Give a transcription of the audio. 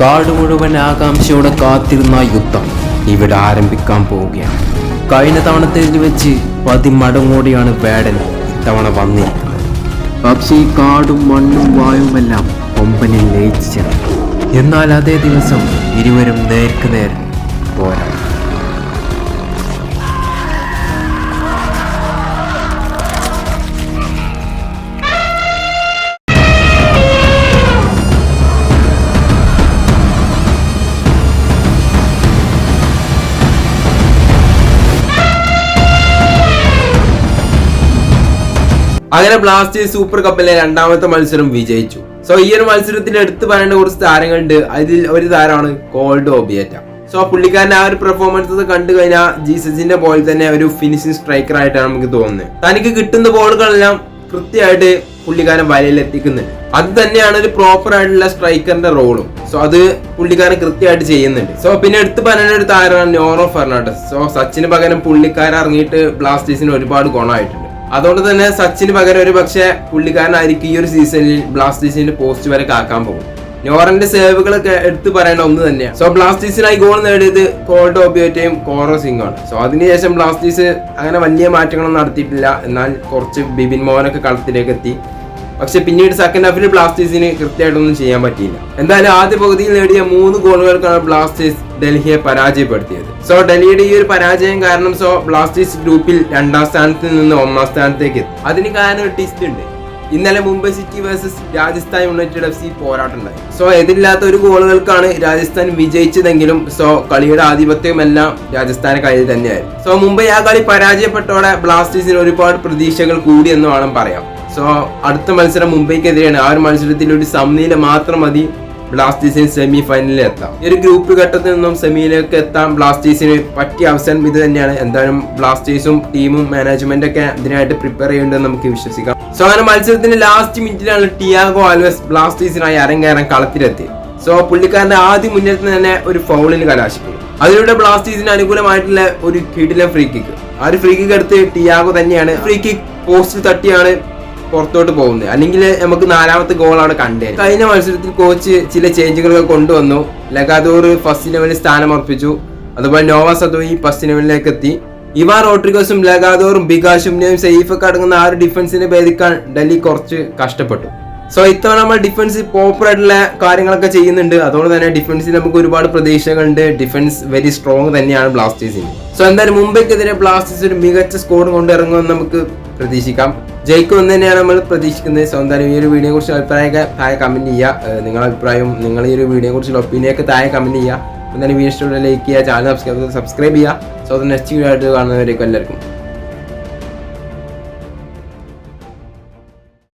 കാട് മുഴുവൻ ആകാംക്ഷയോടെ കാത്തിരുന്ന യുദ്ധം ഇവിടെ ആരംഭിക്കാൻ പോവുകയാണ്. കഴിഞ്ഞ തവണത്തിൽ വെച്ച് പതിമടങ്ങോടെയാണ് വേടൻ ഇത്തവണ വന്നിരിക്കുന്നത്. പക്ഷേ ഈ കാടും മണ്ണും വായുമെല്ലാം കൊമ്പനിൽ ലയിച്ചു എന്നാൽ അതേ ദിവസം ഇരുവരും നേർക്ക് നേർ പോരാ അങ്ങനെ ബ്ലാസ്റ്റേഴ്സ് സൂപ്പർ കപ്പിലെ രണ്ടാമത്തെ മത്സരം വിജയിച്ചു. സോ ഈ ഒരു മത്സരത്തിൽ എടുത്തു പറയേണ്ട കുറച്ച് താരങ്ങളുണ്ട്. അതിൽ ഒരു താരമാണ് കോൾഡ് ഓബിയേറ്റ. സോ പുള്ളിക്കാരന്റെ ആ ഒരു പെർഫോമൻസ് കണ്ടു കഴിഞ്ഞാൽ ജീസസിന്റെ പോലെ തന്നെ ഒരു ഫിനിഷിംഗ് സ്ട്രൈക്കർ ആയിട്ടാണ് നമുക്ക് തോന്നുന്നത്. തനിക്ക് കിട്ടുന്ന ബോളുകളെല്ലാം കൃത്യമായിട്ട് പുള്ളിക്കാരൻ വലയിൽ എത്തിക്കുന്നുണ്ട്. അത് തന്നെയാണ് ഒരു പ്രോപ്പർ ആയിട്ടുള്ള സ്ട്രൈക്കറിന്റെ റോളും. സോ അത് പുള്ളിക്കാരൻ കൃത്യമായിട്ട് ചെയ്യുന്നുണ്ട്. സോ പിന്നെ എടുത്തു പറയുന്ന ഒരു താരമാണ് നോറോ ഫെർണാണ്ടസ്. സോ സച്ചിന് പകരം പുള്ളിക്കാരൻ ഇറങ്ങിയിട്ട് ബ്ലാസ്റ്റേഴ്സിന് ഒരുപാട് ഗുണമായിട്ടുണ്ട്. അതുകൊണ്ട് തന്നെ സച്ചിന് പകരം ഒരു പക്ഷേ പുള്ളിക്കാരനായിരിക്കും ഈ ഒരു സീസണിൽ ബ്ലാസ്റ്റേഴ്സിന്റെ പോസ്റ്റ് വരെ കാക്കാൻ പോകും. നോറന്റെ സേവുകളൊക്കെ എടുത്തു പറയേണ്ട ഒന്ന് തന്നെയാണ് സോ ബ്ലാസ്റ്റേഴ്സിനായി ഗോൾ നേടിയത് കോൾഡ് ഓബിയോറ്റയും കോറോ സിംഗാണ് സോ അതിനുശേഷം ബ്ലാസ്റ്റേഴ്സ് അങ്ങനെ വലിയ മാറ്റങ്ങളൊന്നും നടത്തിയിട്ടില്ല. എന്നാൽ കുറച്ച് ബിബിൻ മോഹനൊക്കെ കളത്തിലേക്ക് എത്തി. പക്ഷെ പിന്നീട് സെക്കൻഡ് ഹാഫിൽ ബ്ലാസ്റ്റേഴ്സിന് കൃത്യമായിട്ടൊന്നും ചെയ്യാൻ പറ്റിയില്ല. എന്തായാലും ആദ്യ പകുതിയിൽ നേടിയ മൂന്ന് ഗോളുകൾക്കാണ് ബ്ലാസ്റ്റേഴ്സ് ഡൽഹിയെ പരാജയപ്പെടുത്തിയത്. സോ ഡൽഹിയുടെ ഈ ഒരു പരാജയം കാരണം സോ ബ്ലാസ്റ്റേഴ്സ് ഗ്രൂപ്പിൽ രണ്ടാം സ്ഥാനത്ത് നിന്ന് ഒന്നാം സ്ഥാനത്തേക്ക് എത്തി. അതിന് കാരണം ഒരു ടിസ്റ്റ് ഉണ്ട്. ഇന്നലെ Mumbai city versus Rajasthan united F C പോരാട്ടം ഉണ്ടായി. സോ എതിരില്ലാത്ത ഒരു ഗോളുകൾക്കാണ് രാജസ്ഥാൻ വിജയിച്ചതെങ്കിലും സോ കളിയുടെ ആധിപത്യം എല്ലാം രാജസ്ഥാന്റെ കയ്യിൽ തന്നെയായിരുന്നു. സോ മുംബൈ ആ കളി പരാജയപ്പെട്ടോടെ ബ്ലാസ്റ്റേഴ്സിന് ഒരുപാട് പ്രതീക്ഷകൾ കൂടി എന്ന് വേണം പറയാം. സോ അടുത്ത മത്സരം മുംബൈക്കെതിരെയാണ്. ആ ഒരു മത്സരത്തിൽ ഒരു സമനില മാത്രം മതി. ബ്ലാസ്റ്റേഴ്സിന് സെമി ഫൈനലിൽ എത്താം. ഈ ഒരു ഗ്രൂപ്പ് ഘട്ടത്തിൽ നിന്നും സെമിയിലേക്ക് എത്താൻ ബ്ലാസ്റ്റേഴ്സിന് പറ്റിയ അവസരം ഇത് തന്നെയാണ്. എന്തായാലും ബ്ലാസ്റ്റേഴ്സും ടീമും മാനേജ്മെന്റ് ഒക്കെ ഇതിനായിട്ട് പ്രിപ്പയർ ചെയ്യുന്നുണ്ടെന്ന് നമുക്ക് വിശ്വസിക്കാം. സോ അങ്ങനെ മത്സരത്തിന്റെ ലാസ്റ്റ് മിനിറ്റിലാണ് ടിയാഗോ ആൽവസ് ബ്ലാസ്റ്റേഴ്സിനായി അരങ്ങേറാൻ കളത്തിലെത്തി. സോ പുള്ളിക്കാരന്റെ ആദ്യ മുന്നേറ്റം തന്നെ ഒരു ഫൗളിൽ കലാശിക്കുന്നു. അതിലൂടെ ബ്ലാസ്റ്റേഴ്സിന് അനുകൂലമായിട്ടുള്ള ഒരു കിടിലം ഫ്രീ കിക്ക് ആ ഒരു ഫ്രീ കിക്ക് എടുത്ത് ടിയാഗോ തന്നെയാണ്. ഫ്രീ കിക്ക് പോസ്റ്റ് തട്ടിയാണ്. പുറത്തോട്ട് പോകുന്നത്. അല്ലെങ്കിൽ നമുക്ക് നാലാമത്തെ ഗോളാണ് കണ്ടത് കഴിഞ്ഞ മത്സരത്തിൽ കോച്ച് ചില ചേഞ്ചുകളൊക്കെ കൊണ്ടുവന്നു. ലഗാദൂർ ഫസ്റ്റ് ലെവലിൽ സ്ഥാനം ഉറപ്പിച്ചു. അതുപോലെ നോവ സദോയി ഫസ്റ്റ് ലെവലിലേക്ക് എത്തി. ഇവ റോഡ്രിഗോസും ലഗാദോറും ബികാഷും സെയ്ഫൊക്കെ അടങ്ങുന്ന ആ ഒരു ഡിഫൻസിനെ ഭേദിക്കാൻ ഡൽഹി കുറച്ച് കഷ്ടപ്പെട്ടു. സോ ഇത്തവണ നമ്മൾ ഡിഫൻസ് പോപ്പർ ആയിട്ടുള്ള കാര്യങ്ങളൊക്കെ ചെയ്യുന്നുണ്ട്. അതുകൊണ്ട് തന്നെ ഡിഫൻസിൽ നമുക്ക് ഒരുപാട് പ്രതീക്ഷകളുണ്ട്. ഡിഫൻസ് വെരി സ്ട്രോങ് തന്നെയാണ് ബ്ലാസ്റ്റേഴ്സിന്. സോ എന്തായാലും മുംബൈക്കെതിരെ ബ്ലാസ്റ്റേഴ്സ് ഒരു മികച്ച സ്കോർ കൊണ്ടിറങ്ങുമെന്ന് നമുക്ക് പ്രതീക്ഷിക്കാം. ജയിക്കും എന്ന് തന്നെയാണ് നമ്മൾ പ്രതീക്ഷിക്കുന്നത്. സോ എന്തായാലും ഈ ഒരു വീഡിയോയെ കുറിച്ച് അഭിപ്രായമൊക്കെ താഴെ കമന്റ് ചെയ്യുക. നിങ്ങളുടെ അഭിപ്രായവും നിങ്ങൾ ഈ ഒരു വീഡിയോയെ കുറിച്ചുള്ള ഒപ്പീനിയൊക്കെ താഴെ കമന്റ് ചെയ്യുക. എന്തായാലും വീഡിയോ ഇഷ്ടമുള്ള ലൈക്ക് ചെയ്യുക. ചാനൽ സബ്സ്ക്രൈബ് സബ്സ്ക്രൈബ് ചെയ്യുക. സോ അത് നെക്സ്റ്റ് വീഡിയോ ആയിട്ട് കാണുന്നവരേക്കും എല്ലാവർക്കും.